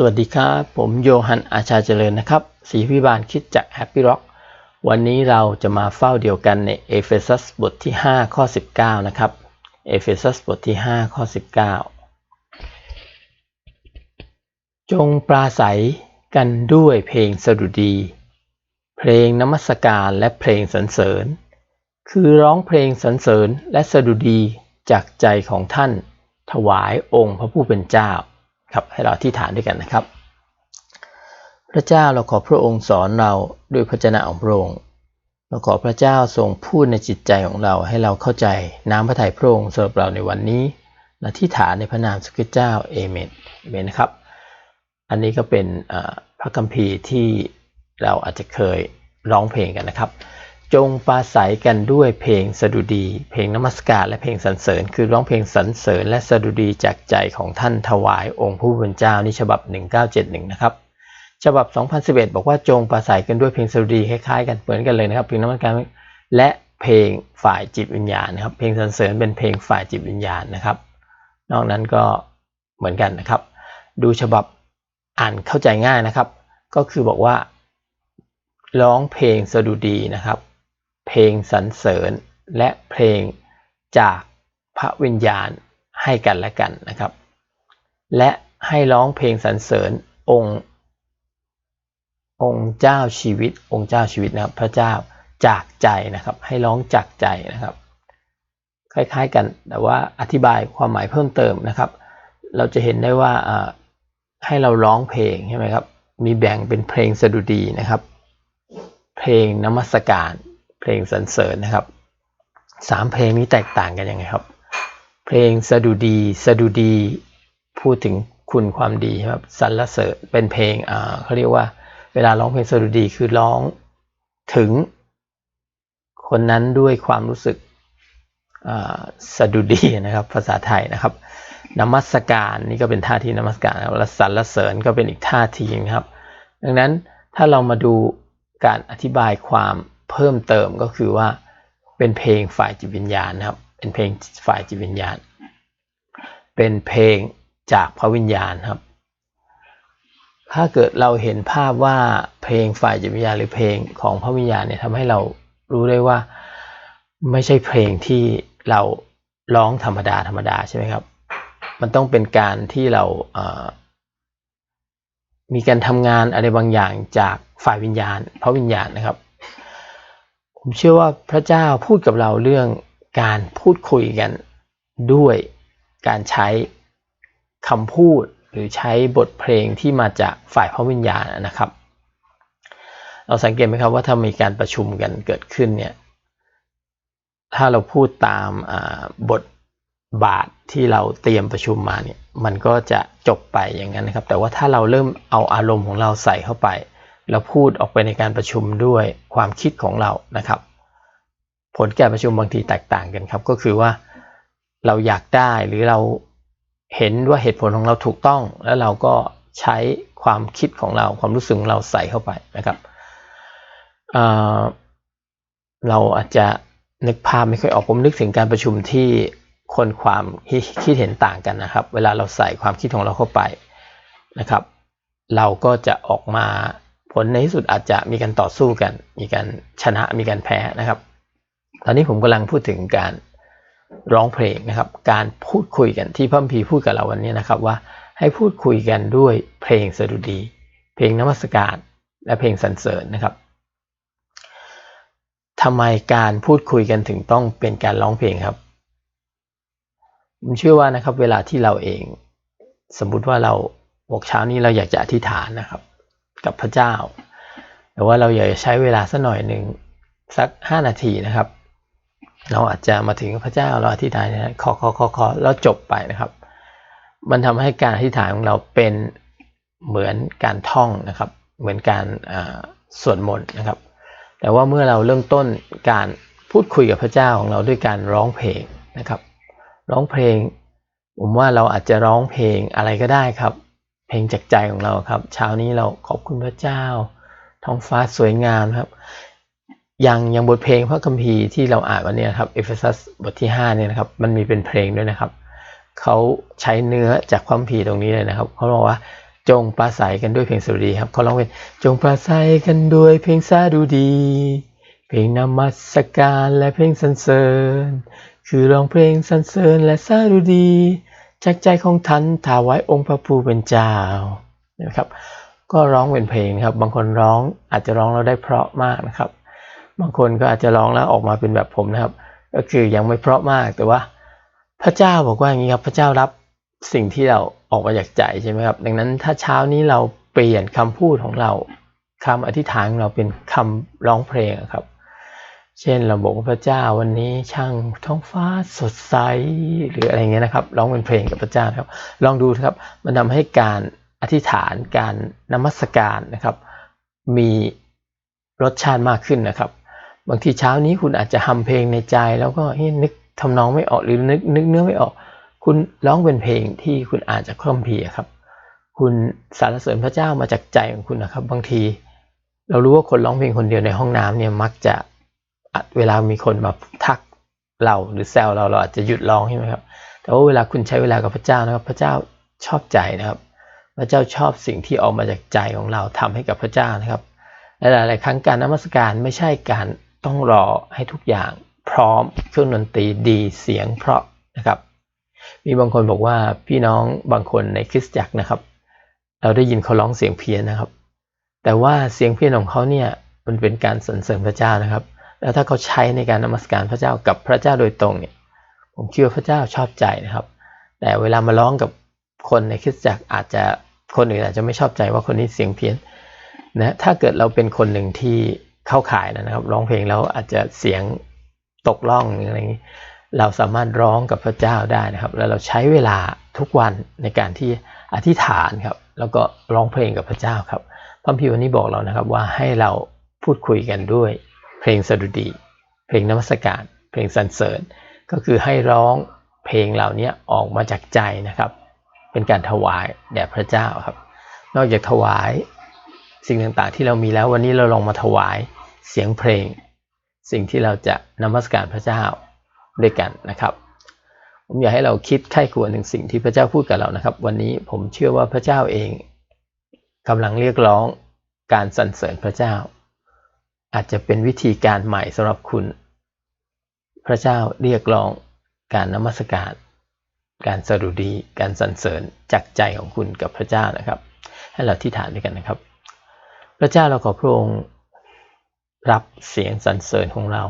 สวัสดีครับ ผมโยฮันอาชาเจริญนะครับศรีพิบาลคิดจาก Happy Rock วันนี้เราจะมาเฝ้าเดียวกันในเอเฟซัสบทที่ 5 ข้อ 19 นะครับเอเฟซัสบทที่ 5 ข้อ 19 จงปราศัยกันด้วยเพลงสดุดี เพลงนมัสการและเพลงสรรเสริญ คือร้องเพลงสรรเสริญและสดุดีจากใจของท่าน ถวายองค์พระผู้เป็นเจ้า ครับให้เราที่ฐานด้วยกันนะครับ พระเจ้าเราขอพระองค์สอนเราด้วยพระเจ้าของพระองค์เราขอพระเจ้าทรงพูดในจิตใจของเราให้เราเข้าใจน้ำพระทัยพระองค์สำหรับเราในวันนี้และที่ฐานในพระนามสุขเจ้าเอเมนเอเมนนะครับ อันนี้ก็เป็นพระคัมภีร์ที่เราอาจจะเคยร้องเพลงกันนะครับ จงปราศัยกันด้วยเพลงสดุดี เพลงนมัสการและเพลงสรรเสริญ คือร้องเพลงสรรเสริญและสดุดีจากใจของท่านถวายองค์ผู้เป็นเจ้านี่ฉบับ 1971 นะครับ ฉบับ 2011 บอกว่าจงปราศัยกันด้วยเพลงสดุดีคล้ายๆ กันเหมือนกันเลยนะครับ เพลงนมัสการและเพลงฝ่ายจิตวิญญาณนะครับ เพลงสรรเสริญเป็นเพลงฝ่ายจิตวิญญาณนะครับ นอกนั้นก็เหมือนกันนะครับ ดูฉบับอ่านเข้าใจง่ายนะครับ ก็คือบอกว่า ร้องเพลงสดุดีนะครับ เพลงสรรเสริญและเพลงจากพระวิญญาณให้กันและกันนะครับ และให้ร้องเพลงสรรเสริญองค์ องค์เจ้าชีวิต องค์เจ้าชีวิตนะครับ พระเจ้าจากใจนะครับ ให้ร้องจากใจนะครับ คล้ายๆกันแต่ว่าอธิบายความหมายเพิ่มเติมนะครับ เราจะเห็นได้ว่าให้เราร้องเพลงใช่ไหมครับ มีแบ่งเป็นเพลงสดุดีนะครับ เพลงนมัสการ เพลงสรรเสริญนะครับสามเพลงนี้แตกต่างกันยังไงครับ เพลงสดุดีสดุดีพูดถึงคุณความดีครับสรรเสริญเป็นเพลงอ่าเขาเรียกว่า เวลาร้องเพลงสดุดีคือร้องถึง คนนั้นด้วยความรู้สึกสดุดีนะครับ ภาษาไทยนะครับนมัสการนี่ก็เป็นท่าทีนมัสการแล้วสรรเสริญก็เป็นอีกท่าทีนะครับ ดังนั้นถ้าเรามาดูการอธิบายความ เพิ่มเติมก็คือว่าเป็นเพลงฝ่ายจิตวิญญาณนะครับ เป็นเพลงฝ่ายจิตวิญญาณ เป็นเพลงจากพระวิญญาณครับ ถ้าเกิดเราเห็นภาพว่าเพลงฝ่ายจิตวิญญาณหรือเพลงของพระวิญญาณเนี่ยทำให้เรารู้ได้ว่าไม่ใช่เพลงที่เราร้องธรรมดาธรรมดาใช่ไหมครับ มันต้องเป็นการที่เรามีการทำงานอะไรบางอย่างจากฝ่ายวิญญาณ พระวิญญาณนะครับ ผมเชื่อว่าพระเจ้าพูดกับเราเรื่องการพูดคุยกันด้วยการใช้คำพูดหรือใช้บทเพลงที่มาจากฝ่ายพระวิญญาณนะครับ เราสังเกตไหมครับว่าถ้ามีการประชุมกันเกิดขึ้นเนี่ยถ้าเราพูดตามบทบาทที่เราเตรียมประชุมมาเนี่ยมันก็จะจบไปอย่างนั้นนะครับ แต่ว่าถ้าเราเริ่มเอาอารมณ์ของเราใส่เข้าไป เราพูดออกไปในการประชุมด้วยความคิดของเรานะครับ ผลการประชุมบางทีแตกต่างกันครับ ก็คือว่าเราอยากได้หรือเราเห็นว่าเหตุผลของเราถูกต้อง แล้วเราก็ใช้ความคิดของเราความรู้สึกของเราใส่เข้าไปนะครับเเราอาจจะนึกภาพไม่ค่อยออกผมนึกถึงการประชุมที่คนความคิดเห็นต่างกันนะครับ เวลาเราใส่ความคิดของเราเข้าไปนะครับ เราก็จะออกมา ผลในที่สุดอาจจะมีการต่อสู้กัน มีการชนะมีการแพ้นะครับ ตอนนี้ผมกำลังพูดถึงการร้องเพลงนะครับ การพูดคุยกันที่พ่อพีพูดกับเราวันนี้นะครับว่าให้พูดคุยกันด้วยเพลงสดุดี เพลงนมัสการและเพลงสรรเสริญนะครับทำไมการพูดคุยกันถึงต้องเป็นการร้องเพลงครับผมเชื่อว่านะครับเวลาที่เราเอง สมมุติว่าเราบอกเช้านี้เราอยากจะอธิษฐานนะครับ กับพระเจ้า แต่ว่าเราอยากจะใช้เวลาสักหน่อยหนึ่งสักห้านาทีนะครับ เราอาจจะมาถึงพระเจ้าเราอธิษฐานนะขอขอขอขอแล้วจบไปนะครับ มันทำให้การอธิษฐานของเราเป็นเหมือนการท่องนะครับ เหมือนการสวดมนต์นะครับ แต่ว่าเมื่อเราเริ่มต้นการพูดคุยกับพระเจ้าของเราด้วยการร้องเพลงนะครับ ร้องเพลง ผมว่าเราอาจจะร้องเพลงอะไรก็ได้ครับ เพลงจากใจของเราครับ เช้านี้เราขอบคุณพระเจ้า ท้องฟ้าสวยงามครับย่างย่างบทเพลงพระคัมภีร์ที่เราอ่านวันนี้ครับเอเฟซัสบทที่5เนี่ยนะครับมันมีเป็นเพลงด้วยนะครับเขาใช้เนื้อจากความผีตรงนี้เลยนะครับเขาบอกว่าจงปราศัยกันด้วยเพลงสดุดีครับเขาร้องเป็นจงปราศัยกันด้วยเพลงสดุดี เพลงนมัสการและเพลงสรรเสริญ คือร้องเพลงสรรเสริญและสดุดี จากใจของท่านถาวายองค์พระผู้เป็นเจ้านะครับ ก็ร้องเป็นเพลงครับ บางคนร้องอาจจะร้องแล้วได้เพราะมากนะครับ บางคนก็อาจจะร้องแล้วออกมาเป็นแบบผมนะครับ ก็คือยังไม่เพราะมากแต่ว่า พระเจ้าบอกว่าอย่างนี้ครับพระเจ้ารับสิ่งที่เราออกมาจากใจใช่ไหมครับ ดังนั้นถ้าเช้านี้เราเปลี่ยนคำพูดของเราคำอธิษฐานของเราเป็นคำร้องเพลงครับ เช่นเราบอกว่าพระเจ้าวันนี้ช่างท้องฟ้าสดใสหรืออะไรเงี้ยนะครับร้องเป็นเพลงกับพระเจ้าครับ ลองดูนะครับมันทำให้การอธิษฐานการนมัสการนะครับ มีรสชาติมากขึ้นนะครับ บางทีเช้านี้คุณอาจจะทำเพลงในใจ แล้วก็เฮ้ยนึกทำนองไม่ออกหรือนึกนึกเนื้อไม่ออก คุณร้องเป็นเพลงที่คุณอ่านจากคัมภีร์ครับ คุณสรรเสริญพระเจ้ามาจากใจของคุณนะครับ บางที เรารู้ว่าคนร้องเพลงคนเดียวในห้องน้ำเนี่ยมักจะ เวลามีคนมาทักเราหรือแซวเราเราอาจจะหยุดร้องใช่ไหมครับ แต่ว่าเวลาคุณใช้เวลากับพระเจ้านะครับ พระเจ้าชอบใจนะครับ พระเจ้าชอบสิ่งที่ออกมาจากใจของเราทำให้กับพระเจ้านะครับและหลายๆครั้งการนมัสการไม่ใช่การต้องรอให้ทุกอย่างพร้อมเครื่องดนตรีดีเสียงเพราะนะครับ มีบางคนบอกว่าพี่น้องบางคนในคริสตจักรนะครับ เราได้ยินเขาร้องเสียงเพี้ยนนะครับ แต่ว่าเสียงเพี้ยนของเขาเนี่ยมันเป็นการสรรเสริญพระเจ้านะครับ แล้วถ้าเขาใช้ในการนมัสการพระเจ้ากับพระเจ้าโดยตรงเนี่ย ผมเชื่อพระเจ้าชอบใจนะครับ แต่เวลามาร้องกับคนในคริสตจักรอาจจะคนอื่นอาจจะไม่ชอบใจว่าคนนี้เสียงเพี้ยนนะถ้าเกิดเราเป็นคนหนึ่งที่เข้าขายนะครับ ร้องเพลงแล้วอาจจะเสียงตกล่องออะไรอย่างนี้ เราสามารถร้องกับพระเจ้าได้นะครับ แล้วเราใช้เวลาทุกวันในการที่อธิษฐานครับ แล้วก็ร้องเพลงกับพระเจ้าครับพระพิวันนี้บอกเรานะครับว่าให้เราพูดคุยกันด้วย เพลงสดุดี เพลงนมัสการ เพลงสรรเสริญ ก็คือให้ร้องเพลงเหล่านี้ออกมาจากใจนะครับ เป็นการถวายแด่พระเจ้าครับ นอกจากถวายสิ่งต่างๆที่เรามีแล้ววันนี้เราลองมาถวายเสียงเพลง สิ่งที่เราจะนมัสการพระเจ้าด้วยกันนะครับ ผมอยากให้เราคิดไข้ควรถึงสิ่งที่พระเจ้าพูดกับเรานะครับ วันนี้ผมเชื่อว่าพระเจ้าเองกำลังเรียกร้องการสรรเสริญพระเจ้า อาจจะเป็นวิธีการใหม่สำหรับคุณ พระเจ้าเรียกร้องการนมัสการ การสดุดี การสรรเสริญจากใจของคุณกับพระเจ้านะครับ ให้เราที่ฐานด้วยกันนะครับ พระเจ้าเราขอพระองค์รับเสียงสรรเสริญของเรา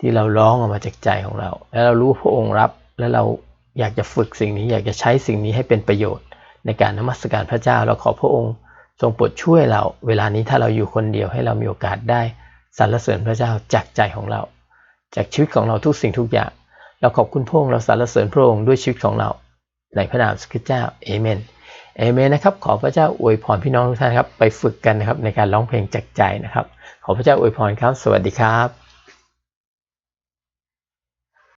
ที่เราร้องออกมาจากใจของเรา แล้วเรารู้พระองค์รับและเราอยากจะฝึกสิ่งนี้อยากจะใช้สิ่งนี้ให้เป็นประโยชน์ ในการนมัสการพระเจ้าเราขอพระองค์ ทรงโปรดช่วยเรา เวลานี้ถ้าเราอยู่คนเดียวให้เรามีโอกาสได้สรรเสริญพระเจ้าจากใจของเรา จากชีวิตของเราทุกสิ่งทุกอย่าง เราขอบคุณพระองค์เราสรรเสริญพระองค์ด้วยชีวิตของเรา ในพระนามสุขเจ้าเอเมนเอเมนนะครับขอพระเจ้าอวยพรพี่น้องทุกท่านครับไปฝึกกันนะครับในการร้องเพลงจากใจนะครับ ขอพระเจ้าอวยพรครับ สวัสดีครับ